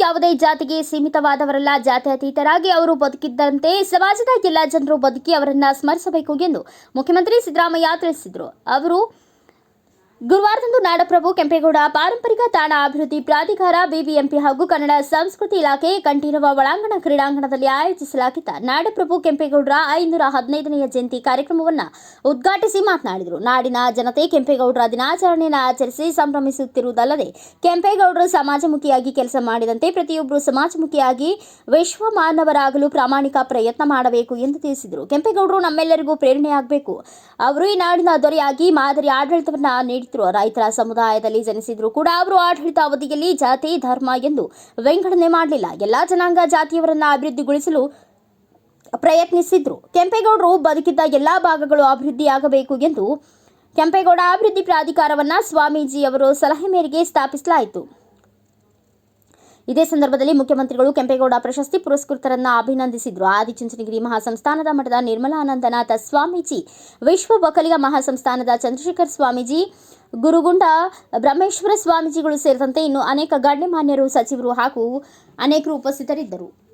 ಯಾವುದೇ ಜಾತಿಗೆ ಸೀಮಿತವಾದವರಲ್ಲ ಜಾತ್ಯತೀತರಾಗಿ ಅವರು ಬದುಕಿದ್ದಂತೆ ಸಮಾಜದ ಎಲ್ಲ ಜನರು ಬದುಕಿ ಅವರನ್ನ ಸ್ಮರಿಸಬೇಕು ಎಂದು ಮುಖ್ಯಮಂತ್ರಿ ಸಿದ್ದರಾಮಯ್ಯ ತಿಳಿಸಿದರು. ಅವರು ಗುರುವಾರದಂದು ನಾಡಪ್ರಭು ಕೆಂಪೇಗೌಡ ಪಾರಂಪರಿಕ ತಾಣ ಅಭಿವೃದ್ಧಿ ಪ್ರಾಧಿಕಾರ ಬಿಬಿಎಂಪಿ ಹಾಗೂ ಕನ್ನಡ ಸಂಸ್ಕೃತಿ ಇಲಾಖೆ ಕಂಠೀರವ ಒಳಾಂಗಣ ಕ್ರೀಡಾಂಗಣದಲ್ಲಿ ಆಯೋಜಿಸಲಾಗಿದ್ದ ನಾಡಪ್ರಭು ಕೆಂಪೇಗೌಡರ ಐನೂರ ಹದಿನೈದನೆಯ ಜಯಂತಿ ಕಾರ್ಯಕ್ರಮವನ್ನು ಉದ್ಘಾಟಿಸಿ ಮಾತನಾಡಿದರು. ನಾಡಿನ ಜನತೆ ಕೆಂಪೇಗೌಡರ ದಿನಾಚರಣೆಯನ್ನು ಆಚರಿಸಿ ಸಂಭ್ರಮಿಸುತ್ತಿರುವುದಲ್ಲದೆ ಕೆಂಪೇಗೌಡರು ಸಮಾಜಮುಖಿಯಾಗಿ ಕೆಲಸ ಮಾಡಿದಂತೆ ಪ್ರತಿಯೊಬ್ಬರು ಸಮಾಜಮುಖಿಯಾಗಿ ವಿಶ್ವ ಮಾನವರಾಗಲು ಪ್ರಾಮಾಣಿಕ ಪ್ರಯತ್ನ ಮಾಡಬೇಕು ಎಂದು ತಿಳಿಸಿದರು. ಕೆಂಪೇಗೌಡರು ನಮ್ಮೆಲ್ಲರಿಗೂ ಪ್ರೇರಣೆಯಾಗಬೇಕು. ಅವರು ಈ ನಾಡಿನ ದೊರೆಯಾಗಿ ಮಾದರಿ ಆಡಳಿತವನ್ನು ನೀಡಿದ್ರು ರೈತರ ಸಮುದಾಯದಲ್ಲಿ ಜನಿಸಿದ್ರು ಕೂಡ ಅವರು ಆಡಳಿತ ಅವಧಿಯಲ್ಲಿ ಜಾತಿ, ಧರ್ಮ ಎಂದು ವಿಂಗಡಣೆ ಮಾಡಲಿಲ್ಲ. ಎಲ್ಲಾ ಜನಾಂಗ ಜಾತಿಯವರನ್ನ ಅಭಿವೃದ್ಧಿಗೊಳಿಸಲು ಪ್ರಯತ್ನಿಸಿದ್ರು. ಕೆಂಪೇಗೌಡರು ಬದುಕಿದ್ದ ಎಲ್ಲಾ ಭಾಗಗಳು ಅಭಿವೃದ್ಧಿಯಾಗಬೇಕು ಎಂದು ಕೆಂಪೇಗೌಡ ಅಭಿವೃದ್ಧಿ ಪ್ರಾಧಿಕಾರವನ್ನ ಸ್ವಾಮೀಜಿ ಅವರು ಸಲಹೆ ಮೇರೆಗೆ ಸ್ಥಾಪಿಸಲಾಯಿತು. ಇದೇ ಸಂದರ್ಭದಲ್ಲಿ ಮುಖ್ಯಮಂತ್ರಿಗಳು ಕೆಂಪೇಗೌಡ ಪ್ರಶಸ್ತಿ ಪುರಸ್ಕೃತರನ್ನ ಅಭಿನಂದಿಸಿದ್ರು. ಆದಿಚುಂಚನಗಿರಿ ಮಹಾಸಂಸ್ಥಾನದ ಮಠದ ನಿರ್ಮಲಾನಂದನಾಥ ಸ್ವಾಮೀಜಿ, ವಿಶ್ವ ಒಕ್ಕಲಿಗ ಮಹಾಸಂಸ್ಥಾನದ ಚಂದ್ರಶೇಖರ್ ಸ್ವಾಮೀಜಿ, ಗುರುಗುಂಡ ಬ್ರಹ್ಮೇಶ್ವರ ಸ್ವಾಮೀಜಿಗಳು ಸೇರಿದಂತೆ ಇನ್ನು ಅನೇಕ ಗಣ್ಯಮಾನ್ಯರು, ಸಚಿವರು ಹಾಗೂ ಅನೇಕರು ಉಪಸ್ಥಿತರಿದ್ದರು.